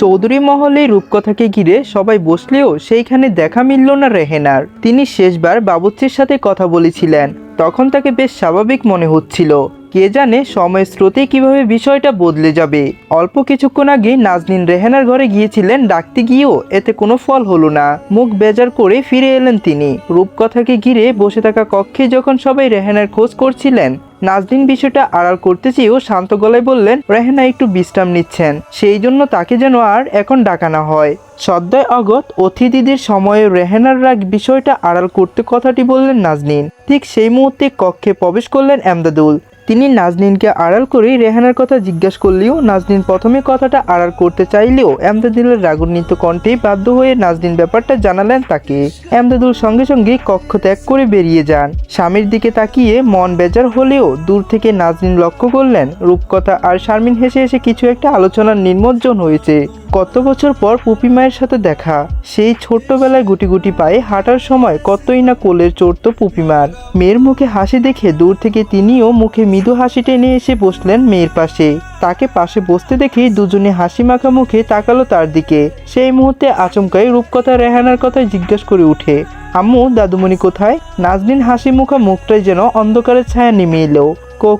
চৌধুরী মহলে রূপকথাকে ঘিরে সবাই বসলেও সেইখানে দেখা মিলল না রেহেনার। তিনি শেষবার বাবুচ্চির সাথে কথা বলেছিলেন। তখন তাকে বেশ স্বাভাবিক মনে হচ্ছিল। কে জানে সময়ের স্রোতে কীভাবে বিষয়টা বদলে যাবে। অল্প কিছুক্ষণ আগে নাজনীন রেহেনার ঘরে গিয়েছিলেন, ডাকতে গিয়েও এতে কোনো ফল হলো না। মুখ বেজার করে ফিরে এলেন তিনি। রূপকথাকে ঘিরে বসে থাকা কক্ষে যখন সবাই রেহেনার খোঁজ করছিলেন নাজদিন বিষয়টা আড়াল করতে চেয়েও শান্ত গলায় বললেন, রেহেনা, একটু বিশ্রাম নিচ্ছেন। সেই জন্য তাকে যেন আর এখন ডাকানো হয়। সদ্যয় অগত অতিথিদের সময়ে রেহেনার রাগ বিষয়টা আড়াল করতে কথাটি বললেন নাজনীন। ঠিক সেই মুহূর্তে কক্ষে প্রবেশ করলেন এমদাদুল। তিনি নাজনীনকে আড়াল করেই রেহানার কথা জিজ্ঞাসা করলেও নাজনীন প্রথমে কথাটা আড়াল করতে চাইলেও এমদাদুলের রাগান্বিত কণ্ঠে বাধ্য হয়ে নাজনীন ব্যাপারটা জানালেন তাকে। এমদাদুল সঙ্গে সঙ্গে কক্ষ ত্যাগ করে বেরিয়ে যান। স্বামীর দিকে তাকিয়ে মন বেজার হলেও দূর থেকে নাজনীন লক্ষ্য করলেন, রূপকথা আর শারমিন হেসে হেসে কিছু একটা আলোচনার নির্মজ্জন হয়েছে। কত বছর পর পুপি মায়ের সাথে দেখা? সেই ছোট্টবেলায় গুটি গুটি পায়ে হাঁটার সময় কতই না কোলের চড়ত পুপিমার মেয়ের মুখে হাসি দেখে দূর থেকে তিনিও মুখে মৃদু হাসি টেনে এসে বসলেন মেয়ের পাশে। তাকে পাশে বসতে দেখেই দুজনে হাসি মাখা মুখে তাকালো তার দিকে। সেই মুহূর্তে আচমকাই রূপকথা রেহানার কথায় জিজ্ঞেস করে উঠে, আম্মু, দাদুমণি কোথায়? নাজনীন হাসি মুখা মুখটাই যেন অন্ধকারের ছায়া নেমে এলো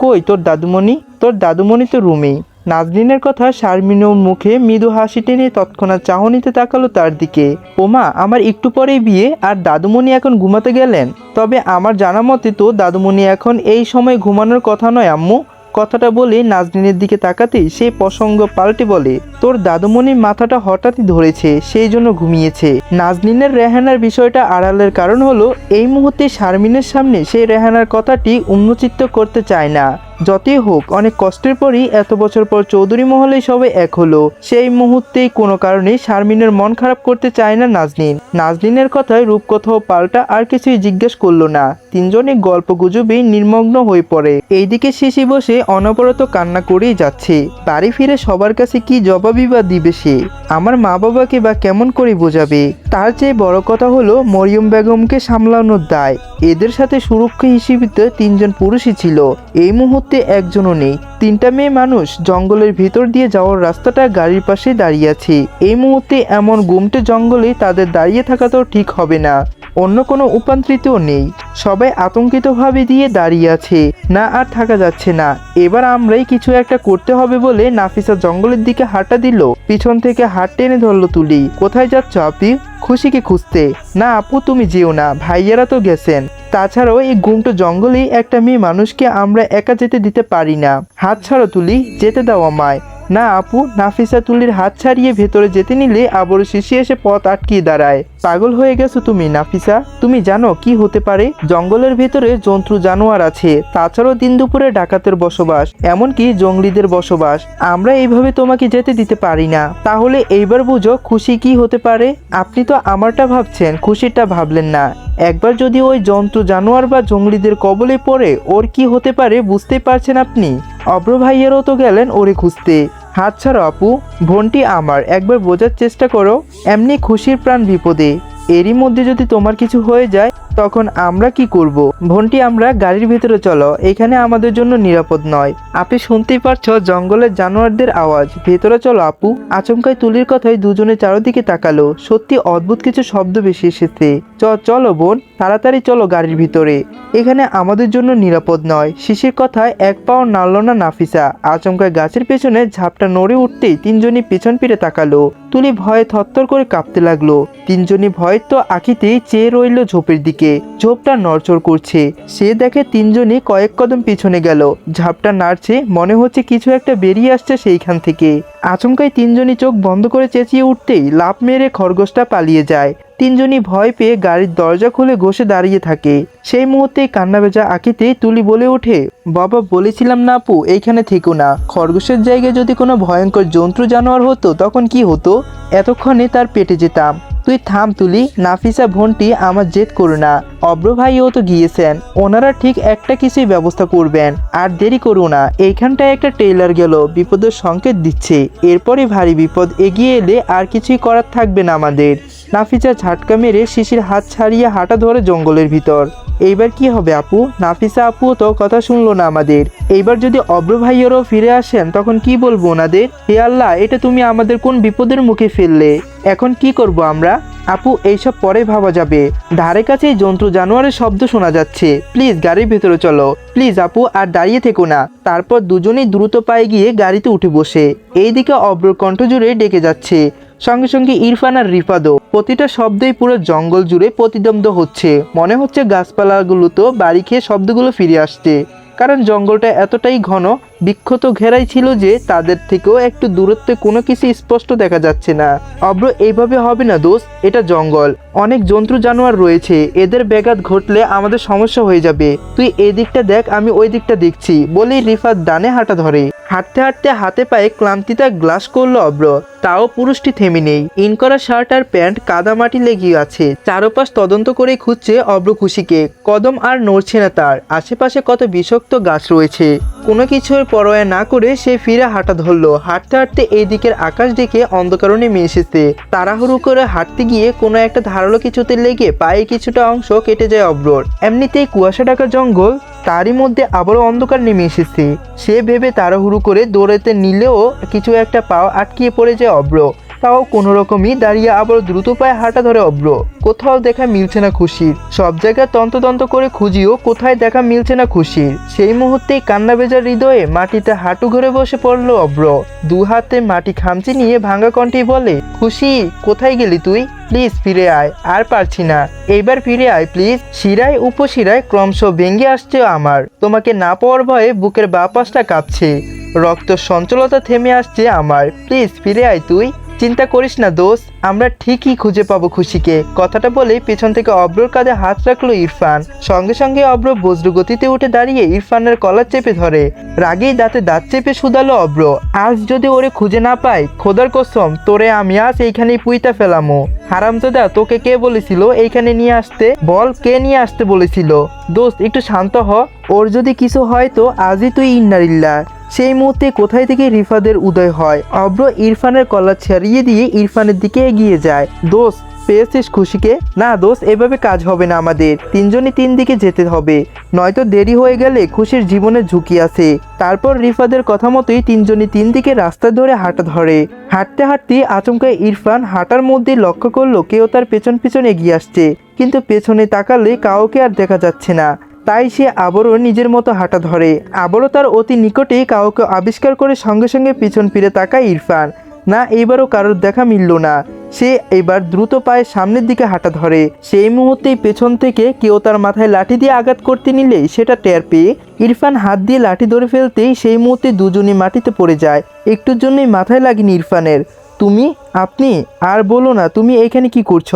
কই, তোর দাদুমণি? তোর দাদুমণি তো রুমেই নাজরিনের কথা শারমিনের মুখে মৃদু হাসি টেনে তৎক্ষণাৎ চাহনিতে তাকালো তার দিকে। ওমা, আমার একটু পরেই বিয়ে, আর দাদুমণি এখন ঘুমাতে গেলেন। তবে আমার জানা মতে তো দাদুমণি এখন এই সময় ঘুমানোর কথা নয়, আম্মু। কথাটা বলে নাজরিনের দিকে তাকাতেই সে প্রসঙ্গ পাল্টে বলে, তোর দাদুমণির মাথাটা হঠাৎই ধরেছে, সেই জন্য ঘুমিয়েছে। নাজরিনের রেহানার বিষয়টা আড়ালের কারণ হলো, এই মুহূর্তে শারমিনের সামনে সেই রেহানার কথাটি উন্মোচিত করতে চায় না। যতই হোক, অনেক কষ্টের পরই এত বছর পর চৌধুরী মহলে সবাই এক হলো। সেই মুহূর্তেই কোনো কারণে শারমিনের মন খারাপ করতে চায় না নাজনীন। নাজনীনের কথায় রূপকথাও পাল্টা আর কিছুই জিজ্ঞেস করল না। তিনজনে গল্প গুজবে নির্মগ্ন হয়ে পড়ে। এইদিকে শিশি বসে অনবরত কান্না করেই যাচ্ছে। বাড়ি ফিরে সবার কাছে কি জবাবই বা দিবে সে? আমার মা বাবাকে বা কেমন করে বোঝাবে? তার চেয়ে বড় কথা হলো মরিয়ম বেগমকে সামলানোর দায়। এদের সাথে সুরক্ষা হিসেবে তিনজন পুরুষই ছিল। এই মুহূর্তে একজনও নেই। তিনটা মেয়ে মানুষ জঙ্গলের ভিতর দিয়ে যাওয়ার রাস্তাটা গাড়ির পাশে দাঁড়িয়ে আছে। এই মুহূর্তে এমন গুমটে জঙ্গলে তাদের দাঁড়িয়ে থাকা তো ঠিক হবে না। অন্য কোনো উপান্তরিতও নেই। সবাই আতঙ্কিতভাবে দিয়ে দাঁড়িয়ে আছে। না, আর থাকা যাচ্ছে না। এবার আমরাই কিছু একটা করতে হবে বলে নাফিসা জঙ্গলের দিকে হাঁটা দিল। পিছন থেকে হাত টেনে ধরলো তুলি। কোথায় যাচ্ছ আপনি? খুশিকে খুঁজতে। না, আপু, তুমি যেও না। ভাইয়ারা তো গেছেন। তাছাড়াও এই গুমটো জঙ্গলেই একটা মেয়ে মানুষকে আমরা একা যেতে দিতে পারি না। হাত ছাড়ো তুলি, যেতে দাও আমায়। না আপু নাফিসা তুলির হাত ছাড়িয়ে ভেতরে যেতে নিলে আবারও শিশি এসে পথ আটকিয়ে দাঁড়ায়। পাগল হয়ে গেছো তুমি, নাফিসা। তুমি জানো কি হতে পারে? জঙ্গলের ভেতরে জন্তু জানোয়ার আছে, তাছাড়াও দিন দুপুরে ডাকাতের বসবাস, এমনকি জঙ্গলিদের বসবাস। আমরা এইভাবে তোমাকে যেতে দিতে পারি না। তাহলে এইবার বুঝো খুশি কি হতে পারে? আপনি তো আমারটা ভাবছেন খুশিটা ভাবলেন না। একবার যদি ওই জন্তু জানোয়ার বা জঙ্গলিদের কবলে পড়ে, ওর কি হতে পারে বুঝতেই পারছেন আপনি? অব্র ভাইয়েরও তো গেলেন ওরে খুঁজতে। হাত ছাড়ো আপু, বোনটি আমার, একবার বোঝার চেষ্টা করো, এমনি খুশির প্রাণ বিপদে। এরই মধ্যে যদি তোমার কিছু হয়ে যায় তখন আমরা কি করব? বোনটি আমরা গাড়ির ভিতরে চলো। এখানে আমাদের জন্য নিরাপদ নয়। আপনি শুনতেই পারছ জঙ্গলের জানোয়ারদের আওয়াজ। ভেতরে চলো, আপু। আচমকায় তুলির কথায় দুজনে চারোদিকে তাকালো। সত্যি অদ্ভুত কিছু শব্দ বেশি এসেছে। চ, চলো বোন, তাড়াতাড়ি চলো গাড়ির ভিতরে। এখানে আমাদের জন্য নিরাপদ নয়। শিশির কথায় এক পাও নাড়ল না নাফিসা। আচমকায় গাছের পেছনে ঝাপটা নড়ে উঠতেই তিনজনই পেছন ফিরে তাকালো। তুলি ভয়ে থরথর করে কাঁপতে লাগল। তিনজনই ভয়ের তো আঁকিতেই চেয়ে রইল ঝোপের দিকে। ঝোপটা নড়চড় করছে। সে দেখে তিনজনই কয়েক কদম পিছনে গেল। ঝাপটা নাড়ছে, মনে হচ্ছে কিছু একটা বেরিয়ে আসছে সেইখান থেকে। আচমকাই তিনজনই চোখ বন্ধ করে চেঁচিয়ে উঠতেই লাফ মেরে খরগোশটা পালিয়ে যায়। তিনজনই ভয় পেয়ে গাড়ির দরজা খুলে ঘষে দাঁড়িয়ে থাকে। সেই মুহূর্তেই কান্না ভেজা আঁকিতে তুলি বলে ওঠে, বাবা, বলেছিলাম না আপু, এইখানে থেকো না। খরগোশের জায়গায় যদি কোনো ভয়ঙ্কর জন্তু জানোয়ার হতো, তখন কি হতো? এতক্ষণে তার পেটে যেতাম। তুই থাম তুলি, নাফিসা বোনটি আমার জেদ করো না। অব্র ভাইও তো গিয়েছেন, ওনারা ঠিক একটা কিছুই ব্যবস্থা করবেন, আর দেরি করো না। এইখানটায় একটা টেইলার গেল, বিপদের সংকেত দিচ্ছে। এরপরে ভারী বিপদ এগিয়ে এলে আর কিছুই করার থাকবে না আমাদের। নাফিসা ঝাটকা মেরে শিশির হাত ছাড়িয়ে হাঁটা ধরে জঙ্গলের ভিতর। এইবার কি হবে, আপু? নাফিসা আপু তো কথা শুনলো না আমাদের। এইবার যদি অব্র ভাইয়েরও ফিরে আসেন, তখন কি বলব ওনাদের? হে আল্লাহ, এটা তুমি আমাদের কোন বিপদের মুখে ফেললে? এখন কি করব আমরা? আপু, এইসব পরে ভাবা যাবে। ধারে কাছেই জন্তু জানোয়ারের শব্দ শোনা যাচ্ছে। প্লিজ, গাড়ির ভেতরে চলো। প্লিজ, আপু, আর দাঁড়িয়ে থেকো না। তারপর দুজনেই দ্রুত পায়ে গিয়ে গাড়িতে উঠে বসে। এইদিকে অব্র কণ্ঠ জুড়ে ডেকে যাচ্ছে। সঙ্গে সঙ্গে ইরফান আর রিফাদও প্রতিটা শব্দেই পুরো জঙ্গল জুড়ে প্রতিদ্বন্দ্ব হচ্ছে। মনে হচ্ছে গাছপালাগুলো তো বাড়ি খেয়ে শব্দগুলো ফিরে আসছে। কারণ জঙ্গলটা এতটাই ঘন, বিক্ষত ঘেরাই ছিল যে তাদের থেকেও একটু দূরত্বে কোনো কিছু স্পষ্ট দেখা যাচ্ছে না। অব্র, এইভাবে হবে না দোষ এটা জঙ্গল। অনেক জন্তু জানোয়ার রয়েছে, এদের ব্যাঘাত ঘটলে আমাদের সমস্যা হয়ে যাবে। তুই এই দিকটা দেখ, আমি ওই দিকটা দেখছি, বলেই রিফাত ডানে হাঁটা ধরে। হাঁটতে হাঁটতে হাতে পায়ে ক্লান্তিতা গ্লাস করল অব্র। তাও পুরুষটি থেমে নেই। ইন করা শার্ট আর প্যান্ট কাদামাটি লেগে আছে। চারপাশ তদন্ত করে খুঁজছে অব্র খুশিকে। কদম আর নড়ছে না তার। আশেপাশে কত বিষাক্ত গাছ রয়েছে। কোনো কিছুর পরোয়া না করে সে ফিরে হাঁটা ধরলো। হাঁটতে হাঁটতে এই দিকের আকাশ দেখে অন্ধকারণে নেমে এসেছে। তাড়াহুড়ো করে হাঁটতে গিয়ে কোনো একটা ধারালো কিছুতে লেগে পায়ে কিছুটা অংশ কেটে যায় অব্রর। এমনিতেই কুয়াশা ঢাকা জঙ্গল তারই মধ্যে আবারও অন্ধকার নেমে এসেছে। সে ভেবে তাড়াহুড়ো করে দৌড়াতে নিলেও কিছু একটা পাও আটকিয়ে পড়ে যায় অব্র। তাও কোনো রকমই দাঁড়িয়ে আবার দ্রুত পায়ে হাঁটা ধরে অব্র কোথাও দেখা মিলছে না খুশির। সব জায়গায় তন্ততন্ত করে খুঁজিও কোথায় দেখা মিলছে না খুশির। সেই মুহূর্তেই কান্না বেজার হৃদয়ে মাটিতে হাঁটু ঘুরে বসে পড়ল অব্র দু হাতে মাটি খামচি নিয়ে ভাঙা কণ্ঠে বলে, খুশি, কোথায় গেলি তুই? প্লিজ ফিরে আয়, আর পারছি না। এইবার ফিরে আয়, প্লিজ। শিরায়, উপশিরায় ক্রমশ ভেঙে আসছে আমার। তোমাকে না পাওয়ার ভয়ে বুকের বা পাশটা কাঁপছে। রক্ত সঞ্চলতা থেমে আসছে আমার। প্লিজ ফিরে আয় তুই। চিন্তা করিস না দোষ আমরা ঠিকই খুঁজে পাবো খুশিকে। কথাটা বলে পেছন থেকে অব্রর কাঁধে হাত রাখল ইরফান। সঙ্গে সঙ্গে অব্র বজ্র গতিতে উঠে দাঁড়িয়ে ইরফানের কলার চেপে ধরে। রাগেই দাঁতে দাঁত চেপে শুধালো অব্র। আজ যদি ওরে খুঁজে না পাই, খোদার কসম, তোরে আমি আজ এইখানেই পুইতা ফেলামো। হারামজাদা, তোকে কে বলেছিল এইখানে নিয়ে আসতে? বল, কে নিয়ে আসতে বলেছিল? দোস্ত, একটু শান্ত হ। ওর যদি কিছু হয় তো আজই তুই ইন্নারিল্লা সেই মুহূর্তে কোথায় থেকে রিফাদের উদয় হয়? অব্র ইরফানের কলা ছাড়িয়ে দিয়ে ইরফানের দিকে এগিয়ে যায়। দোস্ত, পেয়েছিস খুশিকে? না দোষ এভাবে কাজ হবে না আমাদের। তিনজনই তিন দিকে যেতে হবে। নয়তো দেরি হয়ে গেলে খুশির জীবনে ঝুঁকি আছে। তারপর রিফাদের কথা মতোই তিনজনই তিন দিকে রাস্তা ধরে হাঁটা ধরে। হাঁটতে হাঁটতে আচমকা ইরফান হাঁটার মধ্যে লক্ষ্য করল কেউ তার পেছন পেছন এগিয়ে আসছে। কিন্তু পেছনে তাকালে কাউকে আর দেখা যাচ্ছে না। তাই সে আবারও নিজের মতো হাঁটা ধরে। আবারও তার অতি নিকটেই কাউকে আবিষ্কার করে সঙ্গে সঙ্গে পিছন ফিরে তাকায় ইরফান। না এবারও কারোর দেখা মিলল না। সে এবার দ্রুত পায়ে সামনের দিকে হাঁটা ধরে। সেই মুহূর্তেই পেছন থেকে কেউ তার মাথায় লাঠি দিয়ে আঘাত করতে নিলে সেটা টের পেয়ে ইরফান হাত দিয়ে লাঠি ধরে ফেলতেই সেই মুহূর্তে দুজনই মাটিতে পড়ে যায়। একটুর জন্যই মাথায় লাগেনি ইরফানের। তুমি? আপনি? আর বলো না, তুমি এখানে কি করছ?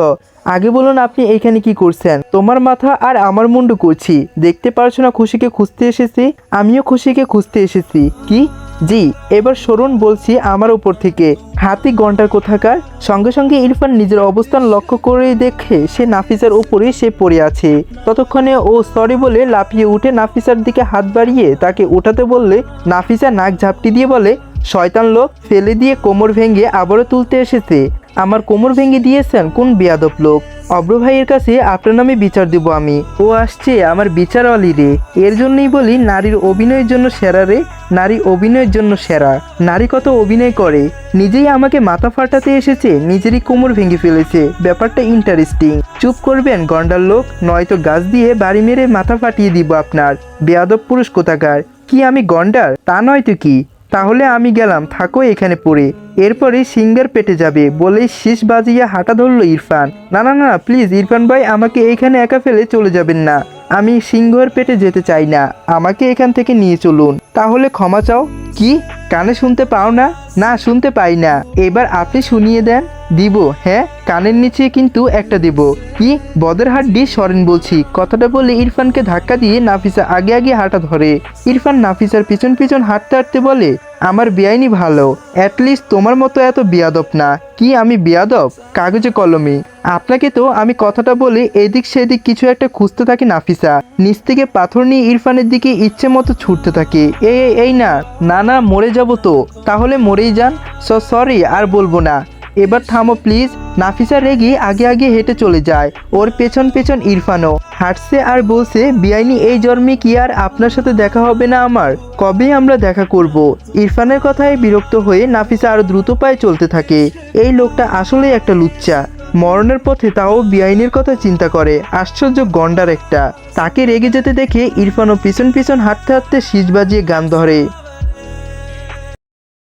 আগে বলুন আপনি এইখানে কি করছেন? তোমার মাথা আর আমার মুন্ডু করছি। দেখতে পারছ না খুশিকে খুঁজতে এসেছি? আমিও খুশিকে খুঁজতে এসেছি। কি? জি, এবার সরুন বলছি আমার উপর থেকে। হাতি ঘণ্টার কোথাকার? সঙ্গে সঙ্গে ইরফান নিজের অবস্থান লক্ষ্য করে দেখে সে নাফিসার উপরেই সে পড়ে আছে। ততক্ষণে ও সরি বলে লাফিয়ে উঠে নাফিসার দিকে হাত বাড়িয়ে তাকে উঠাতে বললে, নাফিসা নাক ঝাপটি দিয়ে বলে শয়তান লোক ফেলে দিয়ে কোমর ভেঙে আবারও তুলতে এসেছে। আমার কোমর ভেঙে দিয়েছেন কোন বেয়াদব লোক? অব্র ভাইয়ের কাছে আপনার নামে বিচার দেব আমি। ও আসছে আমার বিচার রে। এর জন্যই বলি নারীর অভিনয়ের জন্য সেরা রে। নারী অভিনয়ের জন্য সেরা। নারী কত অভিনয় করে। নিজেই আমাকে মাথা ফাটাতে এসেছে, নিজেরই কোমর ভেঙে ফেলেছে। ব্যাপারটা ইন্টারেস্টিং চুপ করবেন গন্ডার লোক, নয়তো গাছ দিয়ে বাড়ি মেরে মাথা ফাটিয়ে দিব আপনার। বেয়াদব পুরুষ কোথাকার? কি আমি গন্ডার? তা নয় তো কি? তাহলে আমি গেলাম থাকো এখানে পড়ে। এরপরে সিঙ্গার পেটে যাবে বলেই শীষ বাজিয়ে হাঁটা ধরল ইরফান। না না না প্লিজ ইরফান ভাই, আমাকে এইখানে একা ফেলে চলে যাবেন না। আমি সিংহের পেটে যেতে চাই না। আমাকে এখান থেকে নিয়ে চলুন। তাহলে ক্ষমা চাও। কি? কানে শুনতে পাও না? না, শুনতে পাই না। এবার আপনি শুনিয়ে দেন। দিব হ্যাঁ কানের নিচে কিন্তু একটা দিব। কি? বদের হাড্ডি সরেন বলছি। কথাটা বলে ইরফানকে ধাক্কা দিয়ে নাফিসা আগে আগে হাঁটা ধরে। ইরফান নাফিসার পিছন পিছন হাঁটতে হাঁটতে বলে আমার বেআইনি ভালো। অ্যাটলিস্ট তোমার মতো এত বিয়াদব না। কি আমি বিয়াদব? কাগজে কলমে। আপনাকে তো আমি কথাটা বলে এদিক সেদিক কিছু একটা খুঁজতে থাকি নাফিসা। নিচ থেকে পাথর নিয়ে ইরফানের দিকে ইচ্ছে মতো ছুটতে থাকে। এই এই, না। না না মরে যাব তো। তাহলে মরেই যান। সরি আর বলব না। এবার থামো প্লিজ। নাফিসা রেগে আগে আগে হেঁটে চলে যায়। ওর পেছন পেছন ইরফানও। হাঁটছে আর বলছে বিআইনি এই জন্মে কি আর আপনার সাথে দেখা হবে না আমার? কবে আমরা দেখা করব? ইরফানের কথায় বিরক্ত হয়ে নাফিসা আরও দ্রুত পায়ে চলতে থাকে। এই লোকটা আসলেই একটা লুচ্চা। মরণের পথে তাও বিআইনের কথা চিন্তা করে। আশ্চর্য গন্ডার একটা। তাকে রেগে যেতে দেখে ইরফানও পিছন পিছন হাঁটতে হাঁটতে শীষ বাজিয়ে গান ধরে।